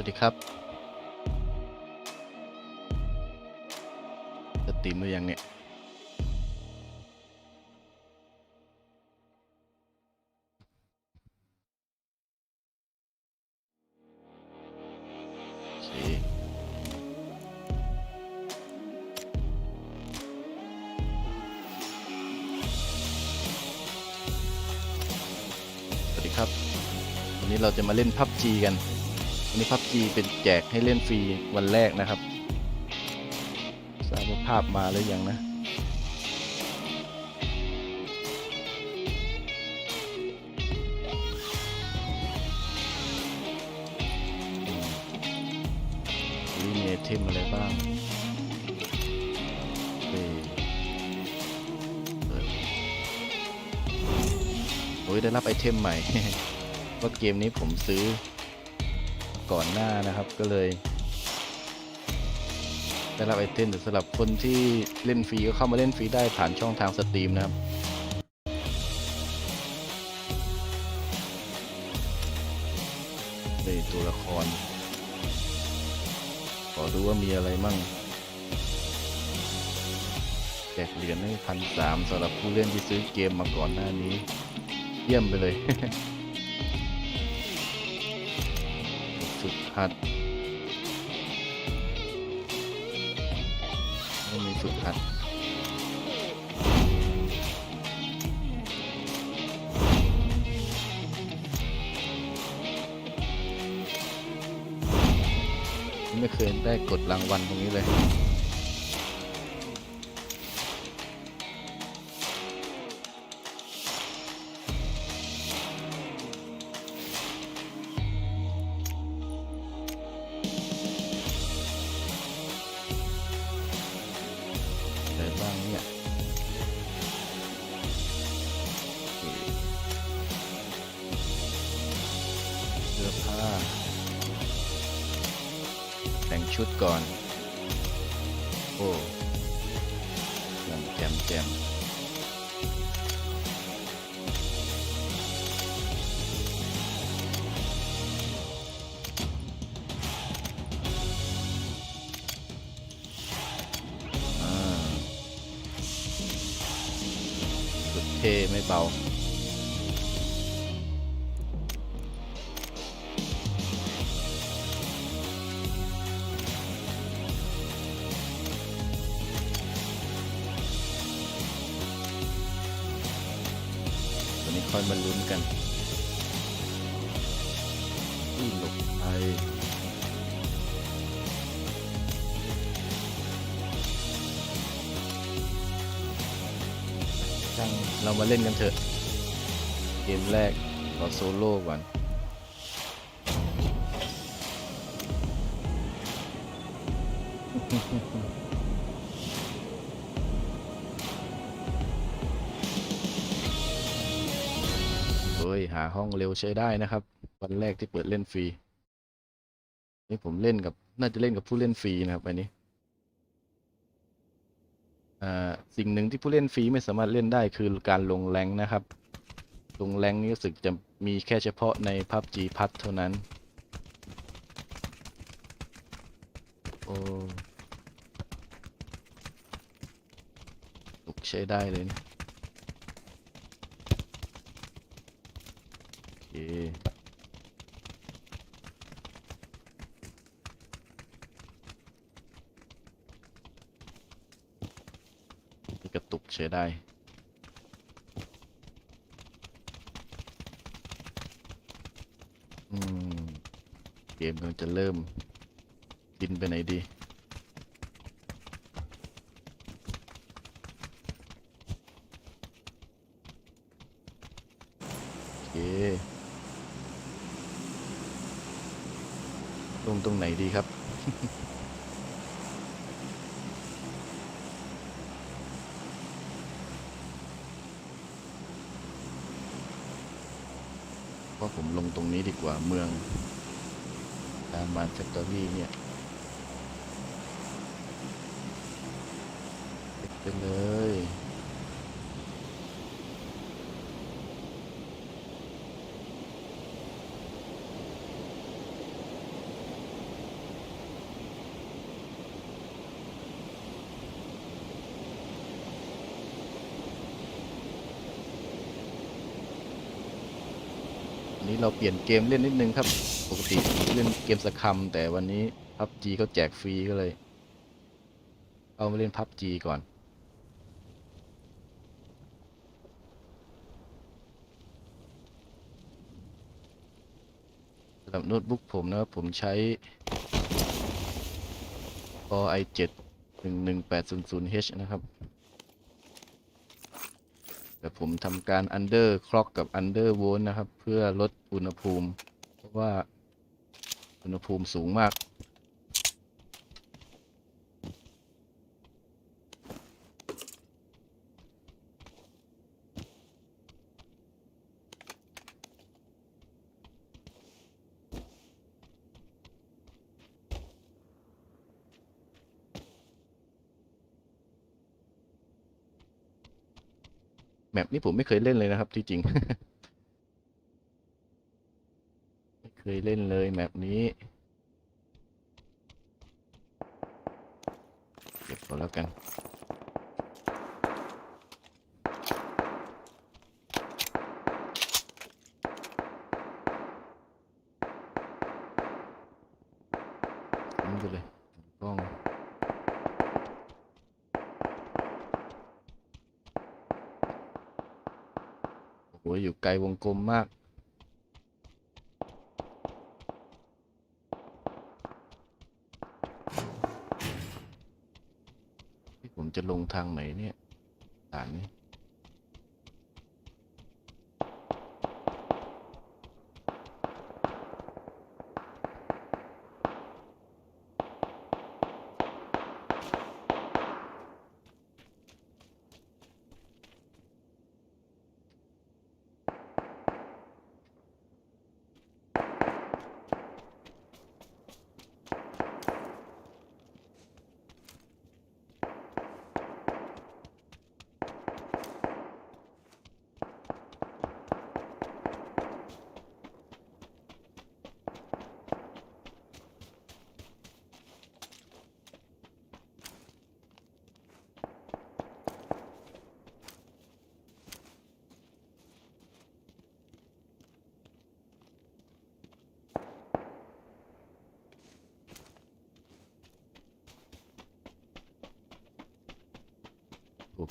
วัสดีครับสตรีมหรือยังเนี่ยสวัสดีครับ วันนี้เราจะมาเล่นพับจีกัน วันนี้พับจีเป็นแจกให้เล่นฟรีวันแรกนะครับทราบว่าภาพมาหรือยังนะอืมนี่มีไอเทมอะไรบ้างเโอ้ยได้รับไอเทมใหม่ ว่าเกมนี้ผมซื้อ ก่อนหน้านะครับก็เลยได้รับไอเทมแต่สำหรับคนที่เล่นฟรีก็เข้ามาเล่นฟรีได้ผ่านช่องทางสตรีมนะครับเลยตัวละคร ขอดูว่ามีอะไรมั่งแจกเหรียญให้พันสามสำหรับผู้เล่นที่ซื้อเกมมาก่อนหน้านี้ เยี่ยมไปเลย ฝึกหัดไม่มีฝึกหัดไม่เคยได้กดรางวัลตรงนี้เลย ชุดก่อน โอ้แจมแจมแจมอ่าสุดเท่ไม่เบา ค่อยมาลุ้นกันที่หลบไปช่างเรามาเล่นกันเถอะ เกมแรกขอโซโล่ก่อน ห้องเร็วใช้ได้นะครับ วันแรกที่เปิดเล่นฟรี นี่ผมเล่นกับ น่าจะเล่นกับผู้เล่นฟรีนะครับอันนี้อ่าสิ่งหนึ่งที่ผู้เล่นฟรีไม่สามารถเล่นได้คือการลงแรงนะครับ ลงแรงนี่รู้สึกจะมีแค่เฉพาะใน PUBG พัทเท่านั้น โอ้ลุกใช้ได้เลยนี่โอเค นี่กระตุกใช้ได้เกมกำลังจะเริ่มบินไปไหนดี โอเค ลง ตรงไหนดีครับ ว่าผมลงตรงนี้ดีกว่าเมืองตามานแฟคทอรี่เนี่ยไปเลย วันนี้ เราเปลี่ยนเกมเล่นนิดนึงครับ ปกติเล่นเกมสคัมแต่วันนี้พับจีเขาแจกฟรีก็เลยเอามาเล่นพับจีก่อนสำหรับโน้ตบุ๊กผมนะครับผมใช้ Core i7 11800H นะครับ แต่ผมทำการ under clock กับ under volt นะครับ เพื่อลดอุณหภูมิ เพราะว่าอุณหภูมิสูงมาก มปนี่ผมไม่เคยเล่นเลยนะครับ ที่จริง ไม่เคยเล่นเลยแมปนี้เก็บก่อนแล้วกัน ทิ้งไปเลยกล้อง โอยู่ไกลวงกลมมากที่ผมจะลงทางไหนเนี่ย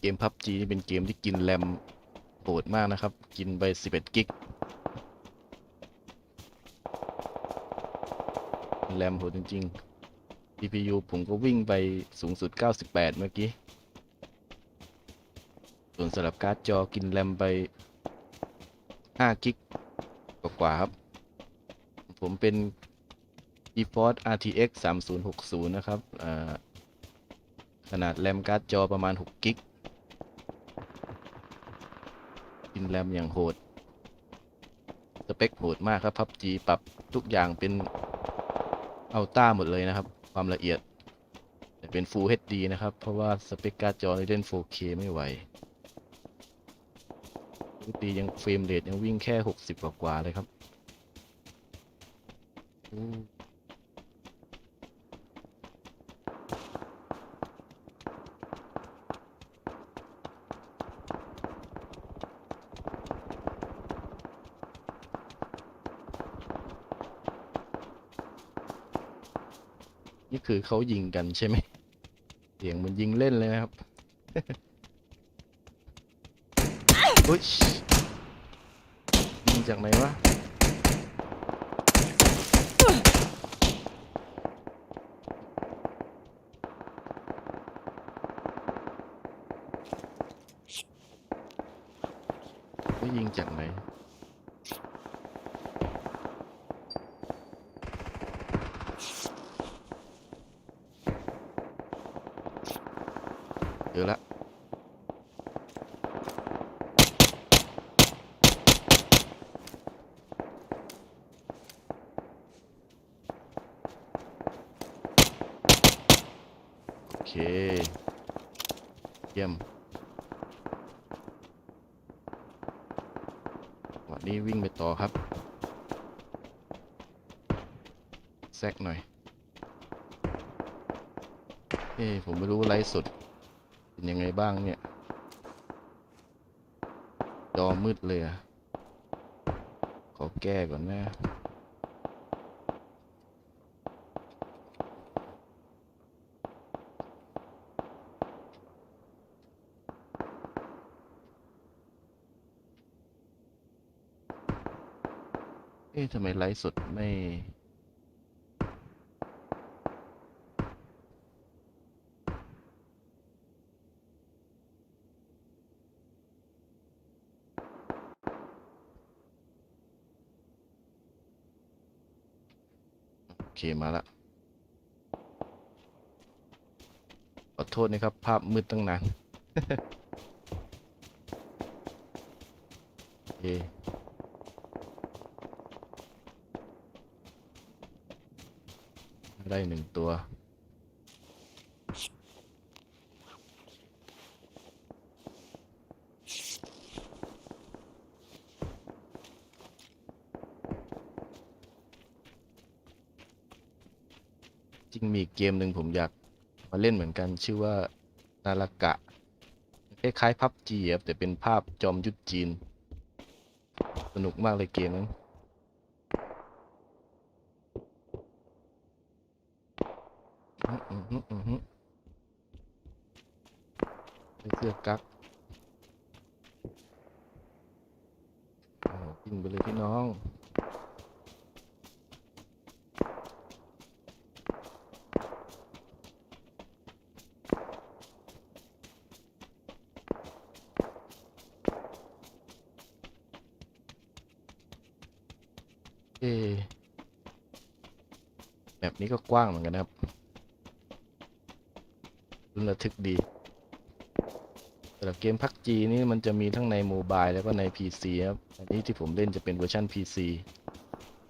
เกม PUBG นี่เป็นเกมที่กินแรมโหดมากนะครับ กินไป 11 กิก แรมโหดจริงๆ CPU ผมก็วิ่งไปสูงสุด 98 เมื่อกี้ ส่วนสำหรับการ์ดจอกินแรมไป 5 กิกกว่าครับ ผมเป็น GeForce RTX 3060 นะครับขนาดแรมการ์ดจอประมาณ 6 กิก กิน แรมอย่างโหด สเปคโหดมากครับพับจีปรับทุกอย่างเป็นอัลต้าหมดเลยนะครับ ความละเอียด แต่เป็น Full HD นะครับ เพราะว่าสเปคการ์ดจอเล่น 4K ไม่ไหวปกติยังเฟรมเรทยังวิ่งแค่ 60 กว่าๆเลยครับ คือเขายิงกันใช่ไหมเสียงเหมันยิงเล่นเลยนะครับอุ๊ยยิงจากไหนวะไม่ยิงจากไหน โอเค เยี่ยมวันนี้วิ่งไปต่อครับ แซกหน่อย เอ้ผมไม่รู้ไลฟ์สดเป็นยังไงบ้างเนี่ย จอมืดเลยอะขอแก้ก่อนนะะทำไมไลฟ์สดไม่ โอเค มาละขอโทษนะครับ ภาพมืดตั้งนาน โอเค ได้หนึ่งตัว จริงมีเกมหนึ่งผมอยากมาเล่นเหมือนกันชื่อว่า นาฬกะ คล้ายๆพับจีครับแต่เป็นภาพจอมยุทธจีน สนุกมากเลยเกมนั้น อือ ฮึอือฮึใส่เสื้อกั๊กโอ้ยิงไปเลยพี่น้องเอแบบนี้ก็กว้างเหมือนกันนะครับ รุนระทึกดีสำหรับเกมพักจีนี่มันจะมีทั้งในโมบายแล้วก็ใน PC ครับ อันนี้ที่ผมเล่นจะเป็นเวอร์ชัน PC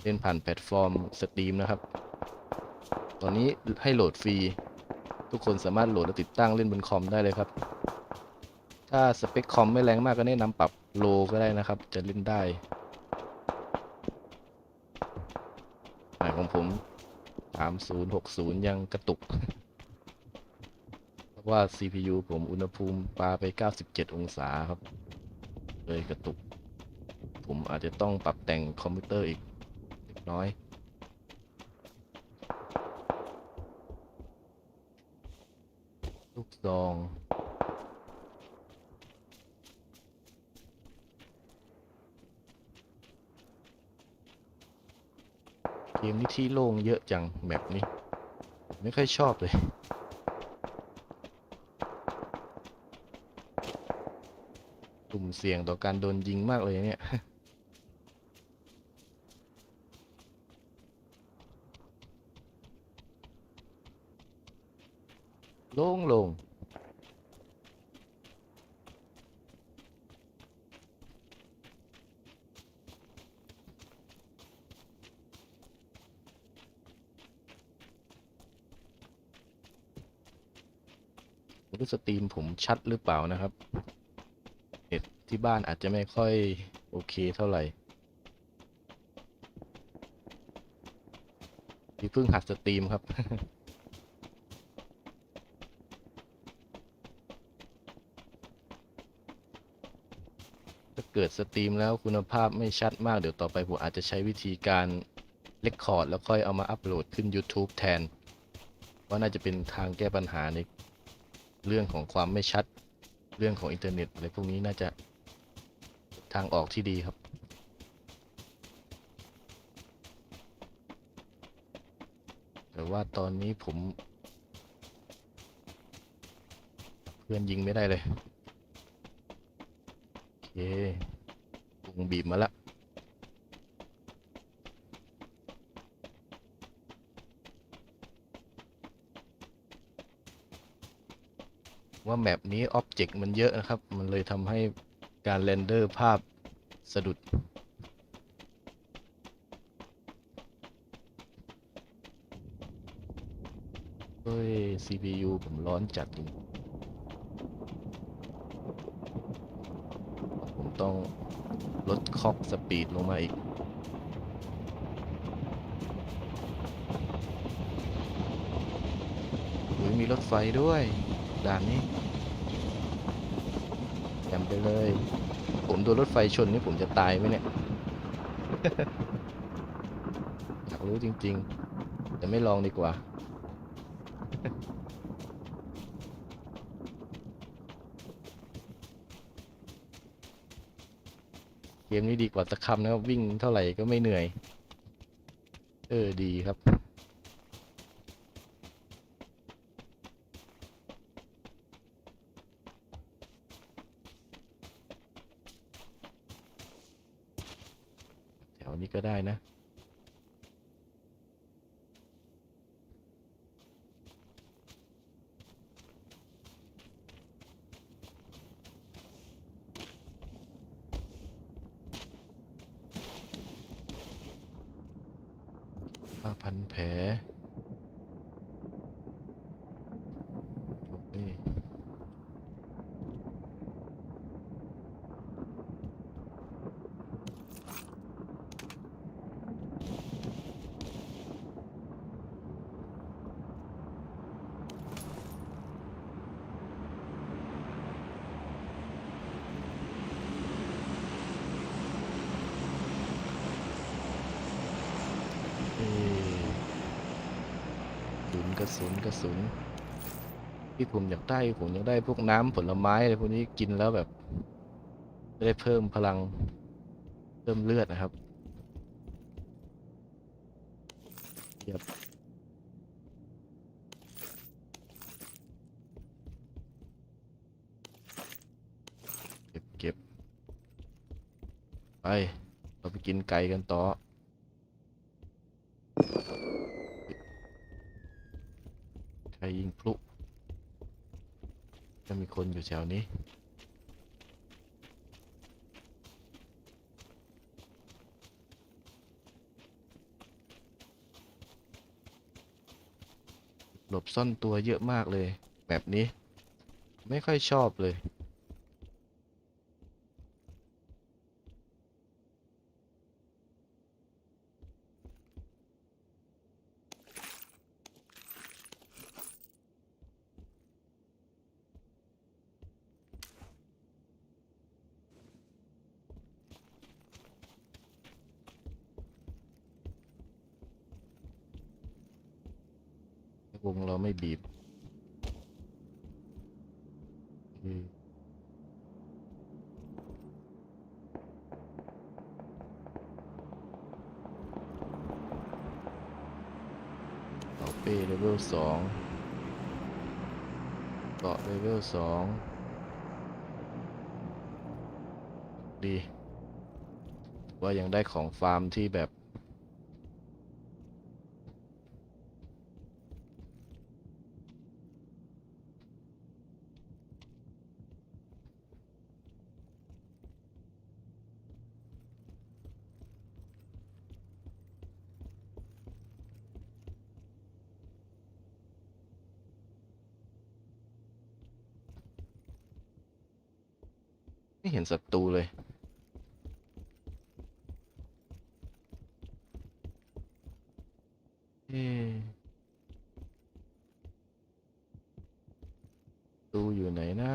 เล่นผ่านแพลตฟอร์มสตรีมนะครับ ตอนนี้ให้โหลดฟรี ทุกคนสามารถโหลดและติดตั้งเล่นบนคอมได้เลยครับ ถ้าสเปคคอมไม่แรงมากก็แนะนำปรับโลก็ได้นะครับ จะเล่นได้หมายของผม 3060 ยังกระตุก ว่า CPU ผมอุณหภูมิปาไป 97 องศาครับ เลยกระตุก ผมอาจจะต้องปรับแต่งคอมพิวเตอร์อีกเล็กน้อย ลูกซองเกมนี้ที่โล่งเยอะจังแบบนี้ ไม่ค่อยชอบเลย กลุ่ม เสี่ยงต่อการโดนยิงมากเลยเนี่ยโล่งลงรู้สตรีมผมชัดหรือเปล่านะครับ ที่บ้านอาจจะไม่ค่อยโอเคเท่าไหร่ที่เพิ่งหัดสตรีมครับ ถ้าเกิดสตรีมแล้วคุณภาพไม่ชัดมากเดี๋ยวต่อไปผมอาจจะใช้วิธีการเลคคอร์ดแล้วค่อยเอามาอัปโหลดขึ้น YouTube แทน ว่าน่าจะเป็นทางแก้ปัญหาในเรื่องของความไม่ชัด เรื่องของอินเทอร์เน็ตอะไรพวกนี้น่าจะ ทางออกที่ดีครับ แต่ว่าตอนนี้ผม เพื่อนยิงไม่ได้เลย โอเควงบีบมาละว่าแมปนี้อ็อบเจกต์มันเยอะนะครับ มันเลยทำให้ การเรนเดอร์ภาพสะดุด เฮ้ย CPU ผมร้อนจัดจริง ผมต้องลดคอกสปีดลงมาอีกมีรถไฟด้วย ด่านนี้ จำไปเลย ผมโดนรถไฟชนนี่ผมจะตายไหมเนี่ย อยากรู้จริง ๆ แต่ไม่ลองดีกว่า เกมนี้ดีกว่าตะคำนะครับ วิ่งเท่าไหร่ก็ไม่เหนื่อย เออดีครับ แถวนี้ก็ได้นะ ผ้าพันแผลโอเคเอ่อกระ สุนกระสุนกระสุนที่ผมอยากได้ผมอยากได้พวกน้ำผลไม้อะไรพวกนี้กินแล้วแบบจะได้เพิ่มพลังเพิ่มเลือดนะครับเยียบเก็บเก็บไป เราไปกินไก่กันต่อ ใคร ยิงพลุจะมีคนอยู่แถวนี้ หลบซ่อนตัวเยอะมากเลย แบบนี้ ไม่ค่อยชอบเลย วงเราไม่บีบอืมเอาเป้เลเวลสองเกาะเลเวลสองดี ว่ายังได้ของฟาร์มที่แบบ ไม่เห็นศัตรูเลย เอ๊ตูอยู่ไหนนะ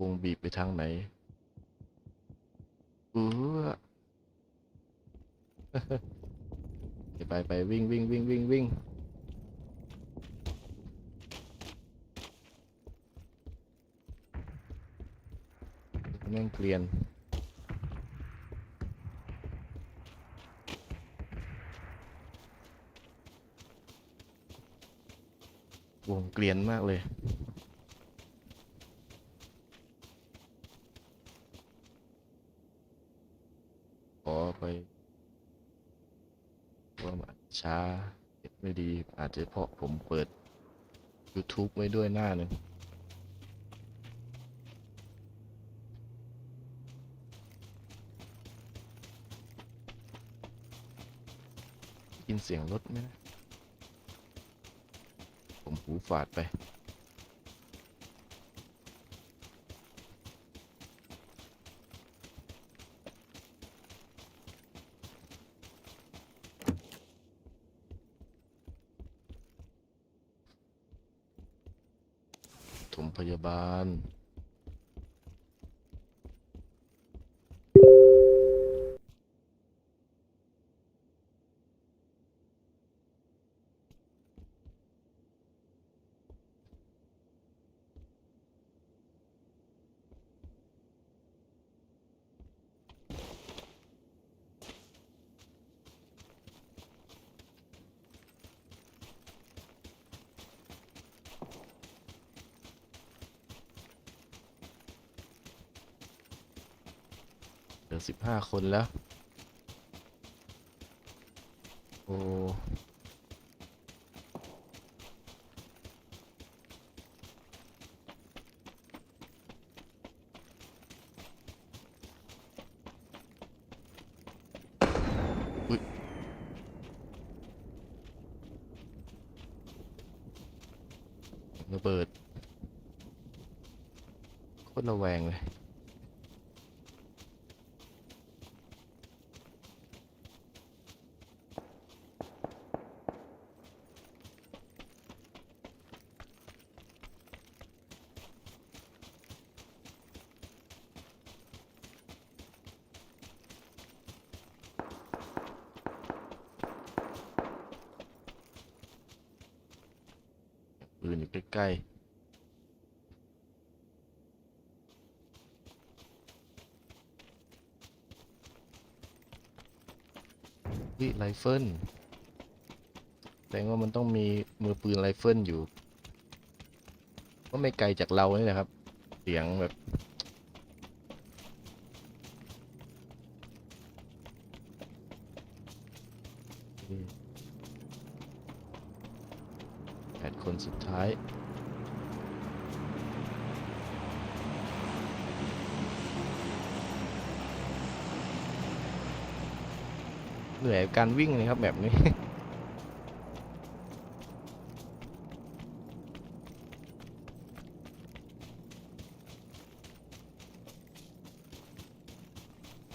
วงบีบไปทางไหนเออไปไปไปวิ่งวิ่งวิ่งวิ่งวิ่ง แม่งเกลียนวงเกลียนมากเลยขอไปว่ามันช้าเน็ตไม่ดีอาจจะเพราะผมเปิด YouTube ไว้ด้วยหน้าหนึ่ง ยินเสียงรถไหมนะ ผมหูฝาดไป ถมพยาบาล เห ลือสิบห้าคนแล้ว โอ้ยระเบิดโคตรระแวงเลย ปืนอยู่ใกล้ๆวิไร เฟิลแสดงว่ามันต้องมีมือปืนไรเฟิลอยู่ ก็ไม่ไกลจากเรานี่แหละครับ เสียงแบบแปดคนสุดท้าย เหนื่อยกับการวิ่งเลยครับแบบนี้